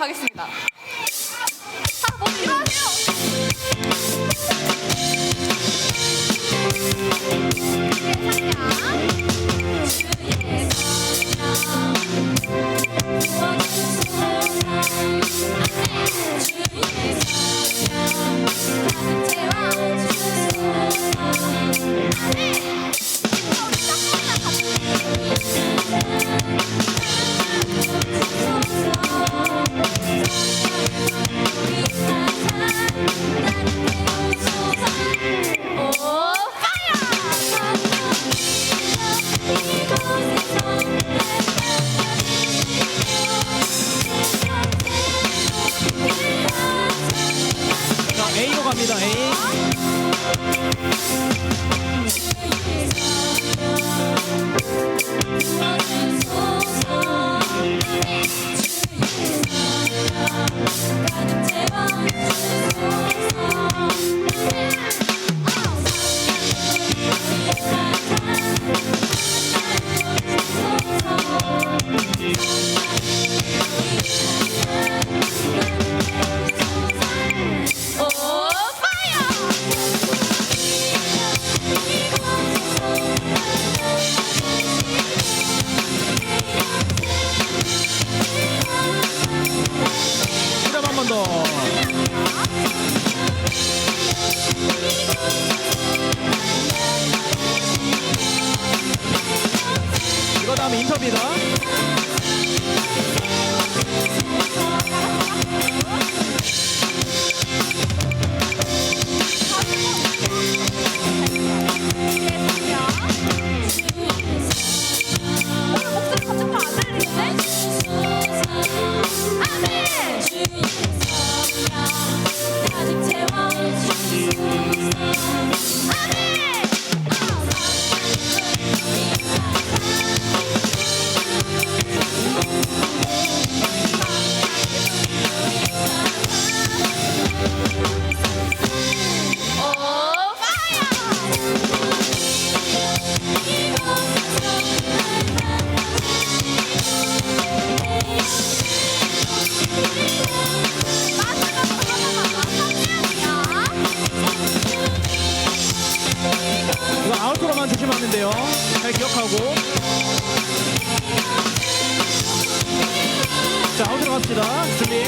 하겠습니다. 자, 모두 일어나세요. A로 갑 다음에 인터뷰다. 이거 아웃로만 조심하면 돼요. 잘 기억하고. 자, 아웃으로 갑시다. 준비.